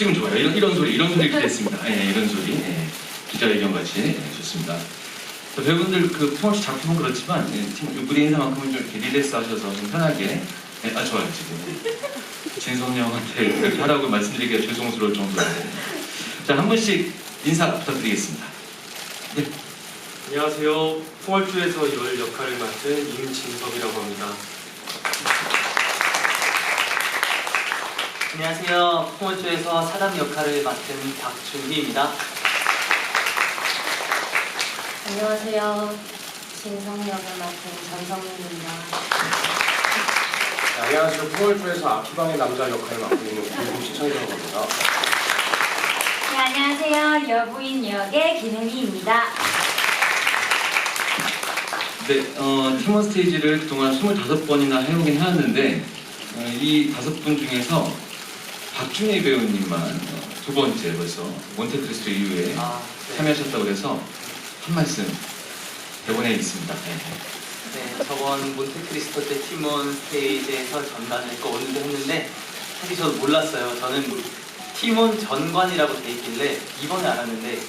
지금 좋아요. 이런, 이런 소리, 이런 소리 기대했습니다. 예, 이런 소리. 예, 기자회견 같이 예, 좋습니다. 또 배우분들 그 통화씨 작품은 그렇지만 예, 지금 무대 인사만큼은 좀 이렇게 릴렉스 하셔서 좀 편하게 예, 아 좋아요 지금 진성 형한테 하라고 말씀드리기가 죄송스러울 정도로 자 한 분씩 인사 부탁드리겠습니다. 네, 안녕하세요. 풍월주에서 열 역할을 맡은 임진섭이라고 합니다. 안녕하세요. 풍월주에서 사담 역할을 맡은 박준희입니다. 안녕하세요. 진성역을 맡은 전성민입니다. 네, 안녕하세요. 풍월주에서 아키방의 남자 역할을 맡고 있는 김시창이라고 합니다. 네, 안녕하세요. 여부인 역의 김혜미입니다. 네 어, 팀원 스테이지를 그동안 25번이나 해오긴 하였는데 어, 이 다섯 분 중에서 박준희 배우님만 어, 두 번째 벌써 몬테크리스토 이후에 아, 네. 참여하셨다고 해서 한 말씀 대본에 있습니다. 네. 네, 저번 몬테크리스토 때 팀원 스테이지에서 전단을 꺼오는데 했는데 사실 저도 몰랐어요. 저는 팀원 전관이라고 돼 있길래 이번에 알았는데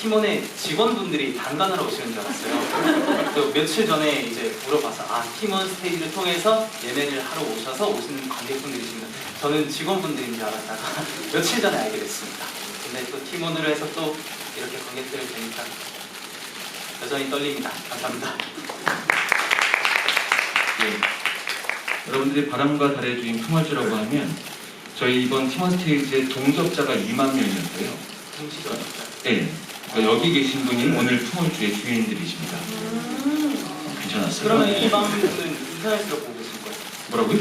팀원의 직원분들이 단관하러 오시는 줄 알았어요. 또 며칠 전에 이제 물어봐서 아 팀원 스테이지를 통해서 예매를 하러 오셔서 오시는 관객분들이십니다. 저는 직원분들인 줄 알았다가 며칠 전에 알게 됐습니다. 근데 또 팀원으로 해서 또 이렇게 관객들을 뵈니까 여전히 떨립니다. 감사합니다. 예. 여러분들이 바람과 달의 주인 풍화주라고 하면 저희 이번 팀원 스테이지의 동접자가 2만 명이었어요. 동시죠. 네. 그러니까 여기 계신 분이 오늘 풍화주의 주인들이십니다. 음, 괜찮았어요? 그러면 네. 이 방송은 인터넷으로 보고 계실 거예요? 뭐라고요?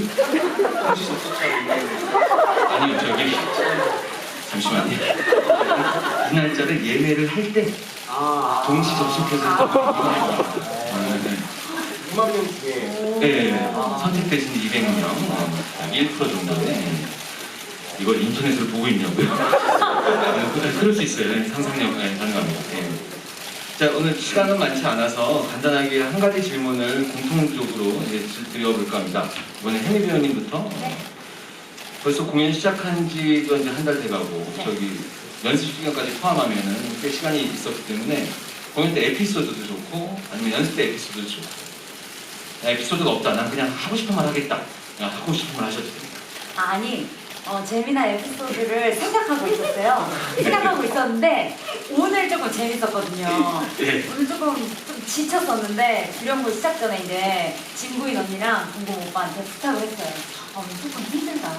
동시 접속처럼 아니요 저기 잠시만요. 이 날짜를 예매를 할 때 아, 동시 접속해서 아, 네. 2만 명 중에 네, 선택되신 200명, 어, 약1% 정도네. 이걸 인터넷으로 보고 있냐고요? 네, 그럴 수 있어요. 상상력 네, 가능합니다. 네. 자, 오늘 시간은 많지 않아서 간단하게 한 가지 질문을 공통적으로 이제 드려볼까 합니다. 이번에 혜미 배우님부터. 어, 벌써 공연 시작한 지가 이제 한 달 돼가고, 네. 저기 연습 시간까지 포함하면은 꽤 시간이 있었기 때문에 공연 때 에피소드도 좋고, 아니면 연습 때 에피소드도 좋고, 에피소드가 없다. 난 그냥 하고 싶은 말 하겠다. 그냥 하고 싶은 말 하셔도 됩니다. 아니, 어, 재미난 에피소드를 생각하고 있었어요. 생각하고 있었는데 오늘 조금 재밌었거든요. 예. 오늘 조금 좀 지쳤었는데 주령부 시작 전에 이제 진구인 언니랑 공공 오빠한테 부탁을 했어요. 아, 오늘 조금 힘들다.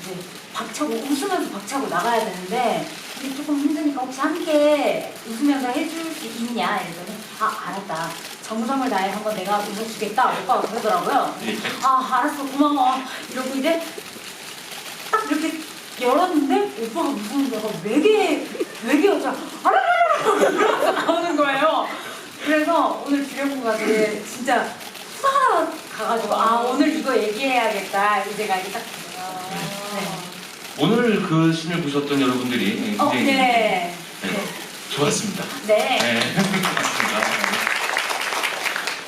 이제 박차고 웃으면서 박차고 나가야 되는데 이게 조금 힘드니까 혹시 함께 웃으면서 해줄 수 있냐 이랬더니 아 알았다. 정성을 다해 한번 내가 웃어주겠다 오빠가 그러더라고요. 예. 아 알았어 고마워 이러고 이제 열었는데 오빠가 무슨 내가 외계 외계 여자 아라라라 이러면서 나오는 거예요. 그래서 오늘 주령부가 되게 진짜 싹 가가지고 아 오늘 이거 얘기해야겠다 이제가 이게 딱. 오늘 그 신을 보셨던 여러분들이 네. 굉장히 어, 네. 네, 좋았습니다. 네. 네.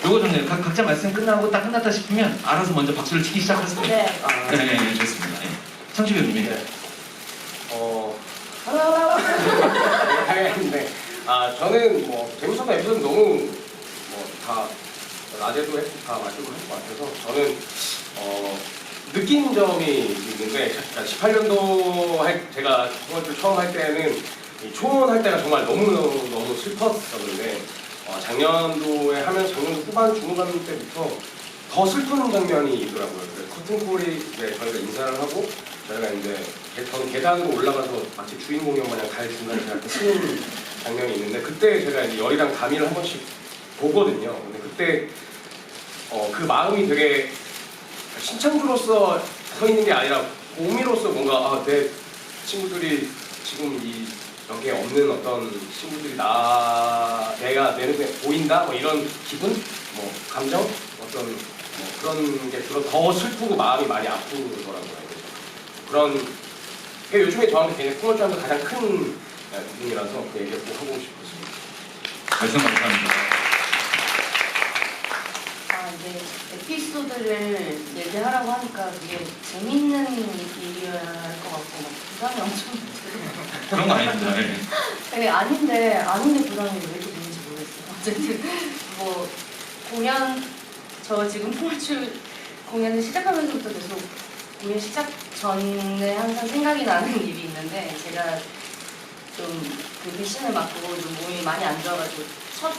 요거 좋네요. 각, 각자 말씀 끝나고 딱 끝났다 싶으면 알아서 먼저 박수를 치기 시작하세요. 네. 아, 네, 네, 네, 좋습니다. 네. 배우님이 네. 하겠는데 아 저는 뭐 재밌었던 에피소드 너무 뭐다 낮에도 했고 다 말씀을 할것 같아서 저는 어 느낀 점이 있는데 18년도 할 제가 중학교 처음 할 때는 이 초원할 때가 정말 너무너무 너무 슬펐었는데 어, 작년도에 하면 작년도 후반 중후반 때부터 더 슬픈 장면이 있더라고요. 커튼콜이 이제 저희가 인사를 하고 저희가 이제 계- 저는 계단으로 올라가서 마치 주인공 형 마냥 갈 중간에 제가 쓰는 장면이 있는데 그때 제가 이제 열이랑 가미를 한 번씩 보거든요. 근데 그때 어, 그 마음이 되게 신창주로서 서 있는 게 아니라 공미로서 뭔가 아, 내 친구들이 지금 이 여기에 없는 어떤 친구들이 나 내가 내 눈에 보인다 뭐 이런 기분 뭐 감정 어떤 뭐 그런 게 들어 더 슬프고 마음이 많이 아프더라고요. 그런 게 요즘에 저한테 굉장히 풍월주하면 가장 큰 네, 부분이라서 그 얘기를 꼭 하고 싶었습니다. 말씀 감사합니다. 아, 이제 에피소드를 얘기하라고 하니까 되게 재밌는 얘기를 할것 같고 막 부담이 엄청 그런 거 아닙니다. 예. 네, 아닌데 아닌데 부담이 왜 이렇게 되는지 모르겠어요. 어쨌든 뭐 공연 저 지금 포멀출 공연을 시작하면서부터 계속 공연 시작 전에 항상 생각이 나는 일이 있는데 제가 좀그 배신을 맞고 좀 몸이 많이 안 좋아가지고 첫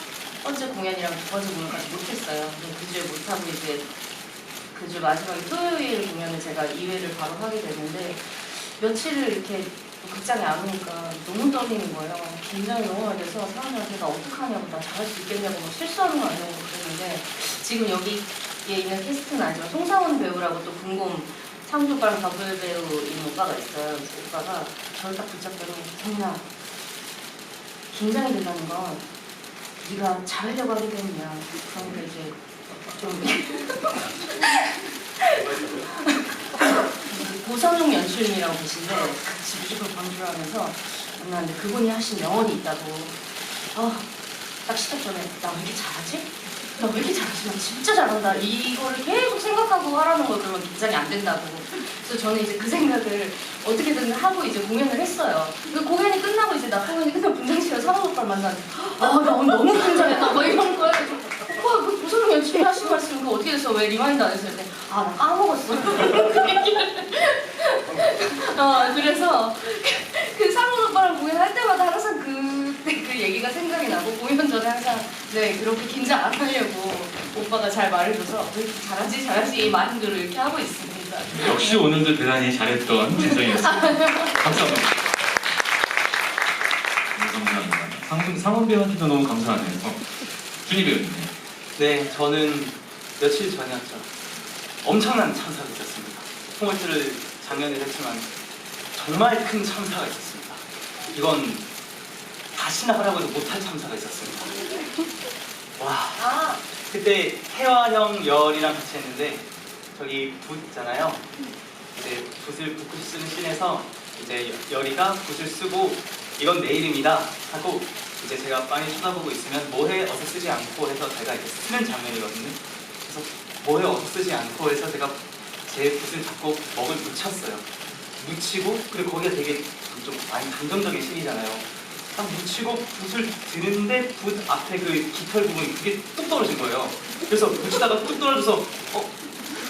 번째 공연이랑 두 번째 공연까지 못했어요. 근데 그 주에 못하고 이제 그주 마지막에 토요일 공연을 제가 2회를 바로 하게 되는데 며칠을 이렇게 극장에 안 오니까 너무 떨리는 거예요. 긴장이 너무 많이 돼서 사람들한테 나 어떡하냐고 나 잘할 수 있겠냐고 막 실수하는 거 아니냐고 그랬는데 지금 여기에 있는 캐스트는 아니지만 송상훈 배우라고 또 궁금 오빠랑 더블 배우인 오빠가 있어요. 그 오빠가 저를 딱 붙잡더니 성민아 긴장이 된다는 건 네가 잘하려고 하기 때문이야. 그러니까 이제 좀 고선웅 연출님이라고 계신데 같이 뮤지컬 강주를 하면서 만났는데 그분이 하신 명언이 있다고. 아, 딱 시작 전에 나 왜 이렇게 잘하지? 나 왜 이렇게 잘하지? 나 진짜 잘한다. 이거를 계속 생각하고 하라는 거 그러면 긴장이 안 된다고. 그래서 저는 이제 그 생각을 어떻게든 하고 이제 공연을 했어요. 그 공연이 끝나고 이제 나 공연이 끝나고 분장실에 사람 오빠를 만났는데 아 나 오늘 너무 긴장했다. 막 이런 오 빠그 고선웅 연출이 하신 말씀 그거 어떻게 됐어? 왜 리마인드 안 했어요? 아나 까먹었어 어, 그래서 그 상훈 오빠랑 공연할 때마다 항상 그때 그 얘기가 생각이 나고 공연 전에 항상 네 그렇게 긴장 안 하려고 오빠가 잘 말해줘서 왜 이렇게 잘하지 잘하지 이 마인드로 이렇게 하고 있습니다. 역시 오늘도 대단히 잘했던 진성이었습니다. 네, 감사합니다. 상훈, 배우한테도 너무 감사하네요. 준희 배우님. 네, 저는 며칠 전이었죠. 엄청난 참사가 있었습니다. 홍월주를 작년에 했지만 정말 큰 참사가 있었습니다. 이건 다시나 하라고 해도 못할 참사가 있었습니다. 와, 아 그때 태화형 열이랑 같이 했는데 저기 붓 있잖아요. 이제 붓을 붓을 쓰는 씬에서 이제 여- 열이가 붓을 쓰고 이건 내 이름이다 하고 이제 제가 빤히 쳐다보고 있으면 뭐해 어서 쓰지 않고 해서 제가 이렇게 쓰는 장면이거든요. 그래서 뭐해 어서 쓰지 않고 해서 제가 제 붓을 잡고 먹을 묻혔어요. 묻히고 그리고 거기가 되게 좀 많이 감정적인 씬이잖아요. 딱 묻히고 붓을 드는데 붓 앞에 그 깃털 부분이 그게 뚝 떨어진 거예요. 그래서 묻히다가 뚝 떨어져서 어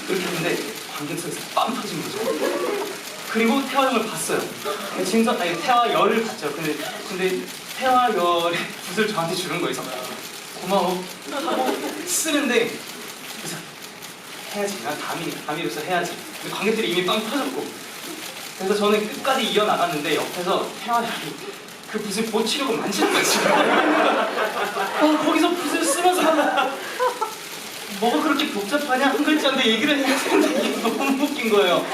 이렇게 했는데 관객석에서 빵 터진 거죠. 그리고 태화 형을 봤어요. 진선 아니 태화 열을 봤죠. 근데 근데 태화 열의 붓을 저한테 주는 거예요. 그래서 고마워 하고 쓰는데 그래서 해야지. 난 감이니까 감이로서 해야지. 근데 관객들이 이미 빵 터졌고 그래서 저는 끝까지 이어 나갔는데 옆에서 태화 열이 그 붓을 고치려고 만지는. 지금. 어, 거기서 붓을 쓰면서 뭐가 그렇게 복잡하냐 한 글자인데 얘기를 되는데 이게 너무 웃긴 거예요.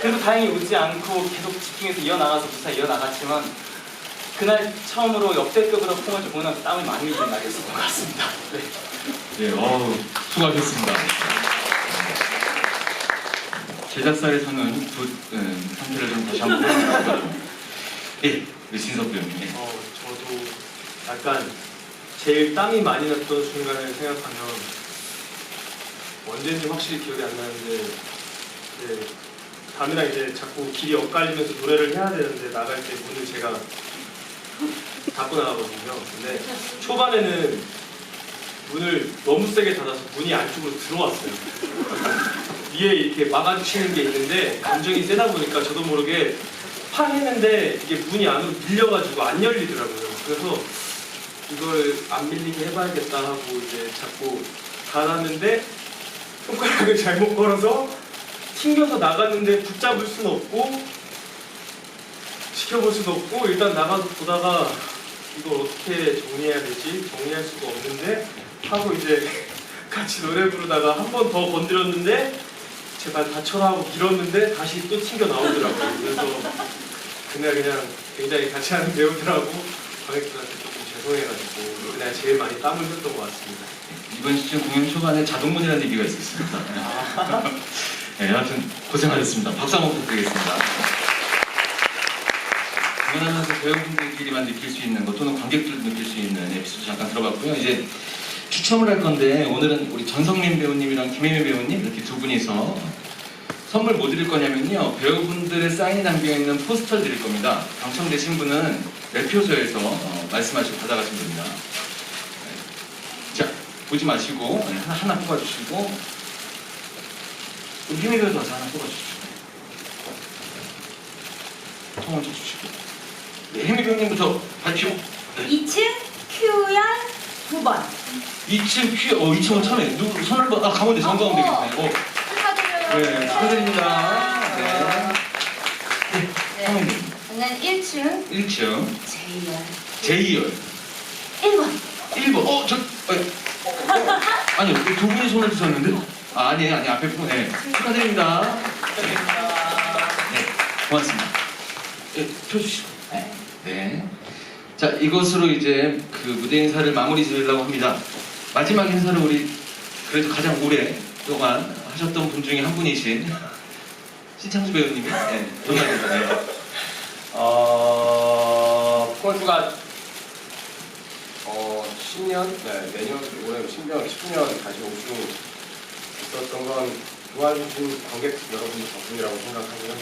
그래도 다행히 웃지 않고 계속 집중해서 이어 나가서 무사 이어 나갔지만 그날 처음으로 역대급으로 콩을 공연하면서 땀을 많이 흘린 날이었던 것 같습니다. 네. 네, 어우, 수고하셨습니다. 제작사에서는 두 음, 상태를 좀 다시 한번 보여주시죠. 예, 우리 진석 배우님. 예. 어, 저도 약간 제일 땀이 많이 났던 순간을 생각하면 언제인지 확실히 기억이 안 나는데 이제 담이랑 이제 자꾸 길이 엇갈리면서 노래를 해야 되는데 나갈 때 문을 제가 닫고 나가거든요. 근데 초반에는 문을 너무 세게 닫아서 문이 안쪽으로 들어왔어요. 위에 이렇게 막아주시는 게 있는데 감정이 세다 보니까 저도 모르게 팡 했는데 이게 문이 안으로 밀려가지고 안 열리더라고요. 그래서 이걸 안 밀리게 해봐야겠다 하고 이제 자꾸 닫았는데 손가락을 잘못 걸어서 튕겨서 나갔는데 붙잡을 수는 없고 지켜볼 수도 없고 일단 나가서 보다가 이걸 어떻게 정리해야 되지? 정리할 수가 없는데 하고 이제 같이 노래 부르다가 한 번 더 건드렸는데 제발 다쳐라 하고 밀었는데 다시 또 튕겨 나오더라고요. 그래서 그날 그냥 굉장히 같이 하는 배우들하고 관객들한테 조금 죄송해가지고 그날 제일 많이 땀을 흘렸던 것 같습니다. 이번 시즌 공연 초반에 자동문이라는 얘기가 있었습니다. 네, 여하튼 고생하셨습니다. 박수 한번 부탁드리겠습니다. 공연하면서 배우분들끼리만 느낄 수 있는 것 또는 관객들도 느낄 수 있는 에피소드 잠깐 들어봤고요. 이제 추첨을 할 건데 오늘은 우리 전성민 배우님이랑 김혜미 배우님 이렇게 두 분이서 선물 뭐 드릴 거냐면요. 배우분들의 사인이 담겨있는 포스터를 드릴 겁니다. 당첨되신 분은 매표소에서 어, 말씀하시고 받아가시면 됩니다. 네. 자, 보지 마시고 네, 하나, 하나 뽑아주시고 우리 힘의 배우도 와서 하나 뽑아주시죠. 통을 쳐주시고 네, 배우님부터 발표 네. 2층 큐열 9번. 2층 퀴, 어, 2층은 처음에 누구 손을 봐, 아, 가운데 정 가운데 계시네. 어, 축하드려요. 네, 축하드립니다. 네. 네, 네. 저는 1층 1층, 제이열 J열, 1번. 1번. 어, 저, 어, 아니요, 두 분이 손을 드셨는데? 아, 아니, 아니, 앞에 분, 네. 축하드립니다. 네, 고맙습니다. 네, 펴주시고. 네. 네. 자, 이것으로 이제 그 무대 인사를 마무리 지으려고 합니다. 마지막 인사를 우리 그래도 가장 오래 동안 하셨던 분 중에 한 분이신 신창수 배우님이 네, 전화드립니다. 네. 어, 폴주가 어, 10년, 네, 내년 올해 10년, 10년 다시 오중 있었던 건 도와주신 관객 여러분 덕분이라고 생각하고요.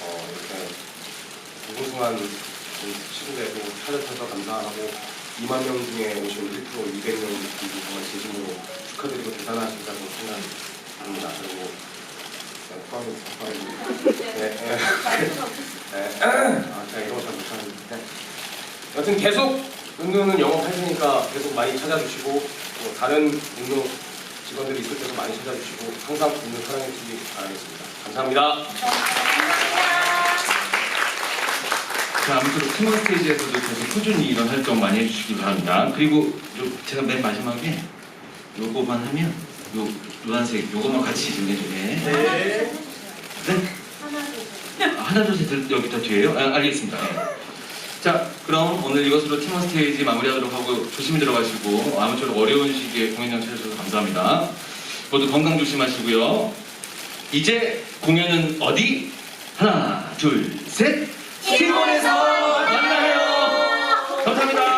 어, 이렇게 무궁한 시간에도 찾아주셔서 감사하고 2만 명 중에 오신 1% 200명 분들 정말 진심으로 축하드리고 대단하시다고 생각합니다. 그리고 네, 포함해서 네, 네. 네. 아, 제가 이런 거잘 못하는데. 여튼 계속 은누는 영업할 테니까 계속 많이 찾아주시고 또 다른 은누 직원들이 있을 때도 많이 찾아주시고 항상 은누 사랑해 주시기 바라겠습니다. 감사합니다. 자, 아무쪼록 팀원 스테이지에서도 계속 꾸준히 이런 활동 많이 해주시기 바랍니다. 그리고 요, 제가 맨 마지막에 요거만 하면 요 노란색 요거만 같이 좀 해주네. 네. 네? 아, 하나 둘셋 여기 다 뒤에요? 아, 알겠습니다. 네. 자, 그럼 오늘 이것으로 팀원 스테이지 마무리하도록 하고 조심히 들어가시고 아무쪼록 어려운 시기에 공연장 찾아주셔서 감사합니다. 모두 건강 조심하시고요. 이제 공연은 어디? 하나, 둘, 셋. 팀원에서 만나요. 감사합니다.